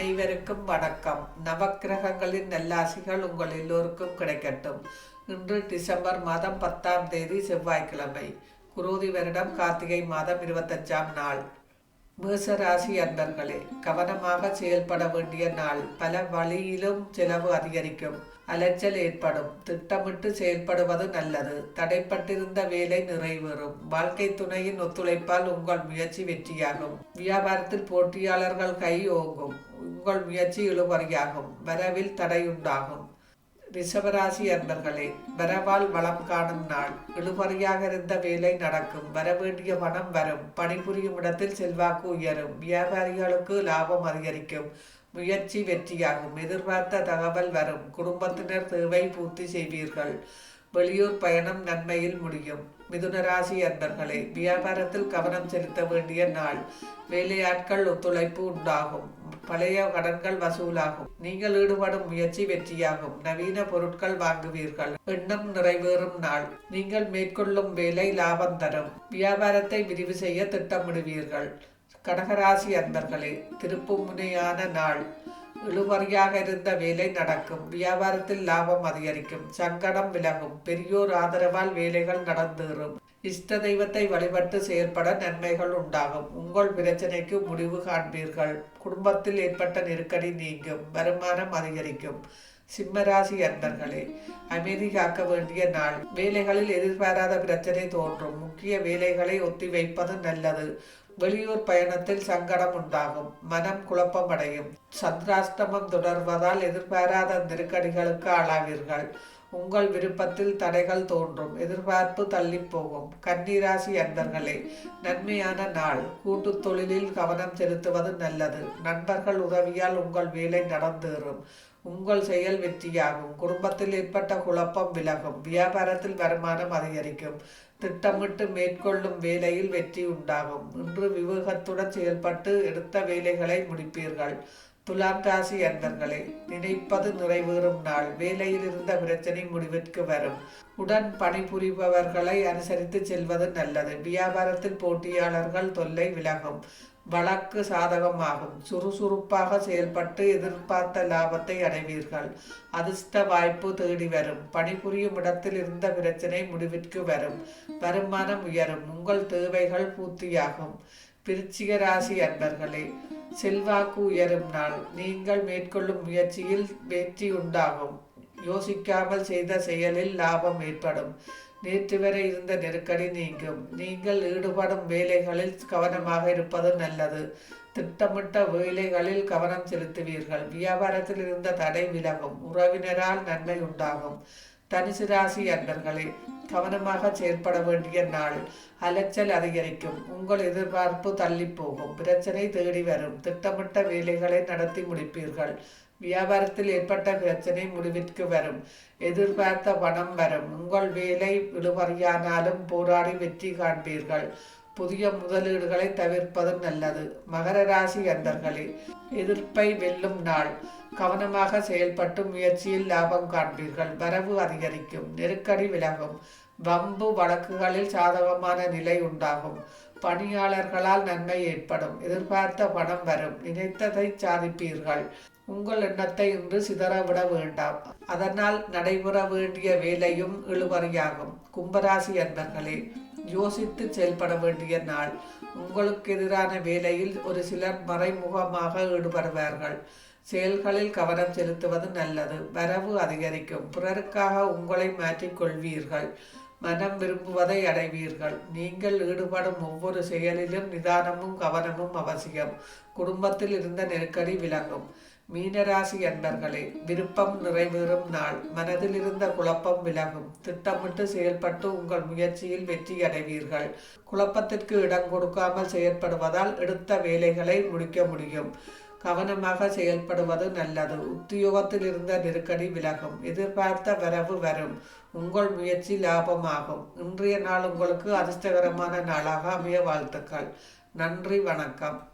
அனைவருக்கும் வணக்கம். நவக்கிரகங்களின் நல்லாசிகள் உங்கள் எல்லோருக்கும் கிடைக்கட்டும். இன்று டிசம்பர் மாதம் பத்தாம் தேதி செவ்வாய்க்கிழமை. குரோதி வருடம் கார்த்திகை மாதம் இருபத்தஞ்சாம் நாள். மேசராசி அன்பர்களே கவனமாக செயல்பட வேண்டிய நாள். பல வழியிலும் செலவு அதிகரிக்கும். அலைச்சல் ஏற்படும். திட்டமிட்டு செயல்படுவது நல்லது. தடைப்பட்டிருந்த வேலை நிறைவேறும். வாழ்க்கை துணையின் ஒத்துழைப்பால் உங்கள் முயற்சி வெற்றியாகும். வியாபாரத்தில் போட்டியாளர்கள் கை ஓங்கும். உங்கள் முயற்சி இழுபறியாகும். வரவில் தடையுண்டாகும். ரிஷபராசி அன்பர்களே வரவால் வளம் காணும் நாள். இழுபறியாக இருந்த வேலை நடக்கும். வரவேண்டிய பணம் வரும். பணிபுரியும் இடத்தில் செல்வாக்கு உயரும். வியாபாரிகளுக்கு லாபம் அதிகரிக்கும். முயற்சி வெற்றியாகும். எதிர்பார்த்த தகவல் வரும். குடும்பத்தினர் தேவை பூர்த்தி செய்வீர்கள். வெளியூர் பயணம் நன்மையில் முடியும். மிதுனராசி அன்பர்களே வியாபாரத்தில் கவனம் செலுத்த வேண்டிய நாள். வேலையாட்கள் ஒத்துழைப்பு உண்டாகும். பழைய கடன்கள் வசூலாகும். நீங்கள் ஈடுபடும் முயற்சி வெற்றியாகும். நவீன பொருட்கள் வாங்குவீர்கள். எண்ணம் நிறைவேறும் நாள். நீங்கள் மேற்கொள்ளும் வேலை லாபம் தரும். வியாபாரத்தை விரிவு செய்ய திட்டமிடுவீர்கள். கடகராசி அன்பர்களே திருப்பு முனையான நாள். இழுபறியாக இருந்த வேலை நடக்கும். வியாபாரத்தில் லாபம் அதிகரிக்கும். சங்கடம் விலகும். பெரியோர் ஆதரவால் வேலைகள் நடந்தேறும். இஷ்ட தெய்வத்தை வழிபட்டு செயல்பட நன்மைகள் உண்டாகும். உங்கள் பிரச்சனைக்கு முடிவு காண்பீர்கள். குடும்பத்தில் ஏற்பட்ட நெருக்கடி நீங்கும். வருமானம் அதிகரிக்கும். சிம்மராசி அன்பர்களே அமைதி காக்க வேண்டிய நாள். வேலைகளில் எதிர்பாராத பிரச்சனை தோன்றும். முக்கிய வேலைகளை ஒத்திவைப்பது நல்லது. வெளியூர் பயணத்தில் சங்கடம் உண்டாகும். மனம் குழப்பமடையும். சந்திராஷ்டமம் தொடர்வதால் எதிர்பாராத நெருக்கடிகளுக்கு ஆளாவீர்கள். உங்கள் விருப்பத்தில் தடைகள் தோன்றும். எதிர்பார்ப்பு தள்ளி போகும். கன்னிராசி அன்பர்களே நன்மையான நாள். கூட்டு தொழிலில் கவனம் செலுத்துவது நல்லது. நண்பர்கள் உதவியால் உங்கள் வேலை நடந்தேறும். உங்கள் செயல் வெற்றியாகும். குடும்பத்தில் ஏற்பட்ட குழப்பம் விலகும். வியாபாரத்தில் வருமானம் அதிகரிக்கும். திட்டமிட்டு மேற்கொள்ளும் வேலையில் வெற்றி உண்டாகும். இன்று விவேகத்துடன் செயல்பட்டு எடுத்த வேலைகளை முடிப்பீர்கள். துலாம் ராசி அன்பர்களே நினைப்பது நிறைவேறும் நாள். வேலையில் இருந்த பிரச்சனை முடிவிற்கு வரும். உடன் பணிபுரிபவர்களை அனுசரித்து செல்வது நல்லது. வியாபாரத்தில் போட்டியாளர்கள் தொல்லை விலகும். வழக்கு சாதகமாகும். சுறுசுறுப்பாக செயல்பட்டு எதிர்பார்த்த லாபத்தை அடைவீர்கள். அதிர்ஷ்ட வாய்ப்பு தேடி வரும். பணிபுரியும் இடத்தில் இருந்த பிரச்சனை முடிவிற்கு வரும். வருமானம் உயரும். உங்கள் தேவைகள் பூர்த்தியாகும். விருச்சிக ராசி அன்பர்களே செல்வாக்கு உயரும் நாள். நீங்கள் மேற்கொள்ளும் முயற்சியில் வெற்றி உண்டாகும். யோசிக்காமல் செய்த செயலில் லாபம் ஏற்படும். நேற்று வரை இருந்த நெருக்கடி நீங்கும். நீங்கள் ஈடுபடும் வேலைகளில் கவனமாக இருப்பது நல்லது. திட்டமிட்ட வேலைகளில் கவனம் செலுத்துவீர்கள். வியாபாரத்தில் இருந்த தடை விலகும். உறவினரால் நன்மை உண்டாகும். தனுசு ராசி அன்பர்களே கவனமாக செயற்பட வேண்டிய நாள். அலைச்சல் அதிகரிக்கும். உங்கள் எதிர்பார்ப்பு தள்ளி போகும் பிரச்சனை தேடி வரும். திட்டமிட்ட வேலைகளை நடத்தி முடிப்பீர்கள். வியாபாரத்தில் ஏற்பட்ட பிரச்சனை முடிவிற்கு வரும். எதிர்பார்த்த பணம் வரும். உங்கள் வேலை விடுமுறையானாலும் போராடி வெற்றி காண்பீர்கள். புதிய முதலீடுகளை தவிர்ப்பது நல்லது. மகர ராசி அந்தர்களே எதிர்ப்பை வெல்லும் நாள். கவனமாக செயல்பட்டு முயற்சியில் லாபம் காண்பீர்கள். வரவு அதிகரிக்கும். நெருக்கடி விலகும். வம்பு வழக்குகளில் சாதகமான நிலை உண்டாகும். பணியாளர்களால் நன்மை ஏற்படும். எதிர்பார்த்த பணம் வரும். நினைத்ததை சாதிப்பீர்கள். உங்கள் எண்ணத்தை இன்று சிதறவிட வேண்டாம். அதனால் நடைபெற வேண்டிய வேலையும் இழுபறியாகும். கும்பராசி அன்பர்களே யோசித்து செயல்பட வேண்டிய நாள். உங்களுக்கு எதிரான வேலையில் ஒரு சிலர் மறைமுகமாக ஈடுபடுவார்கள். செயல்களில் கவனம் செலுத்துவது நல்லது. வரவு அதிகரிக்கும். பிறருக்காக உங்களை மாற்றிக்கொள்வீர்கள் மனம் விரும்புவதை அடைவீர்கள். நீங்கள் ஈடுபடும் ஒவ்வொரு செயலிலும் நிதானமும் கவனமும் அவசியம். குடும்பத்தில் இருந்த நெருக்கடி விலகும் மீனராசி அன்பர்களே விருப்பம் நிறைவேறும் நாள். மனதில் இருந்த குழப்பம் விலகும் திட்டமிட்டு செயல்பட்டு உங்கள் முயற்சியில் வெற்றி அடைவீர்கள். குழப்பத்திற்கு இடம் கொடுக்காமல் செயற்படுவதால் எடுத்த வேலைகளை முடிக்க முடியும். கவனமாக செயல்படுவது நல்லது. உத்தியோகத்தில் இருந்த நெருக்கடி விலகும். எதிர்பார்த்த வரவு வரும். உங்கள் முயற்சி லாபமாகும். இன்றைய நாள் உங்களுக்கு அதிர்ஷ்டகரமான நாளாக அமைய வாழ்த்துக்கள். நன்றி வணக்கம்.